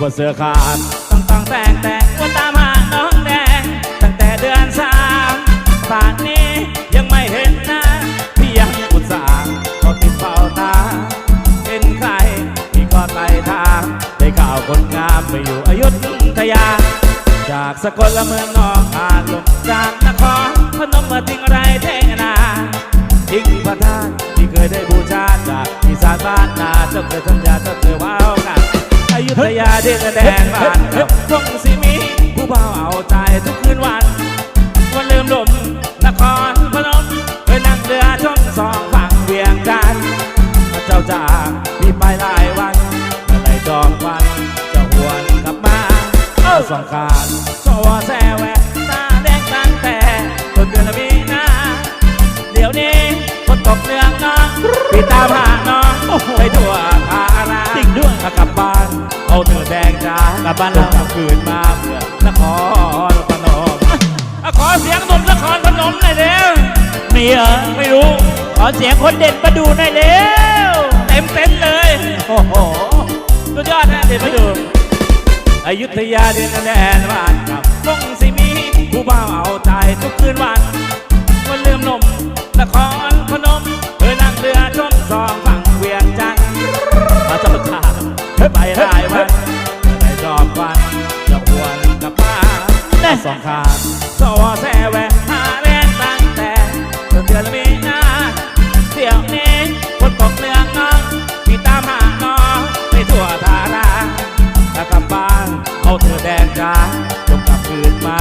ว่าเสือขาดต้องต้องแต่งแต่งว่าตามหาน้องแดง ตั้งแต่เดือนสามป่านนี้ยังไม่เห็นหน้าพี่ยังอุตส่าห์ก็ติดเฝ้าตา เป็นใครที่ก็ไต่ทางได้ข่าวคนงามไปอยู่อยุธยา จากสกลละเมืองนองผ่านลงจากนครพนมมาทิ้งไรเทงนาทิ้งพระธาตุที่เคยได้บูชาจากอีสานบ้านนาเจ้าเคยสัญญาเจ้าเคยว้าวกัน ยุธยาเดินแดนบ้านกับทงสีมี ผู้บ่าวเอาใจทุกคืนวัน วันลืมลมนครพนมเคยนั่งเรือชมสองฝั่งเวียงจันทร์เจ้าจากพี่ไปหลายวันเมื่อไรจองวันจะหวนกลับมาเอาสองขานก็ว่าแซแวะตาแดงตั้งแต่ต้นเดือนมีนาเดี๋ยวนี้ฝนตกเนืองน้องพี่ตามหาน้อง จ้ากลับบ้านเราคืนมาเพื่อนครพนมขอเสียงหนุ่มนครพนมหน่อยเร็วมีเหรอไม่รู้ ขอเสียงคนเด่นมาดูหน่อยเร็วเต็มเต็นท์เลย โอ้โหสุดยอดนะเดี๋ยวมาดูอยุธยาเดินแดนบ้านกับกงสีมีผู้บ่าวเอาใจทุกคืนวันวันเลื่อมนมนครพนมเออนั่งเรือชมสองฝั่งเวียงจันทร์มาเจ้าชาไป อบฟันจะหวนกับป้าสองขาสวแสแวะหาแวนตั้งแต่เดือนเดืนมีนาเดี๋ยวนี้คนกบเนื้องน้องที่ตามหาน้องในทั่วทาราถ้ากลับบ้านเอาเธอแดงจ้าจงกลับคืนมา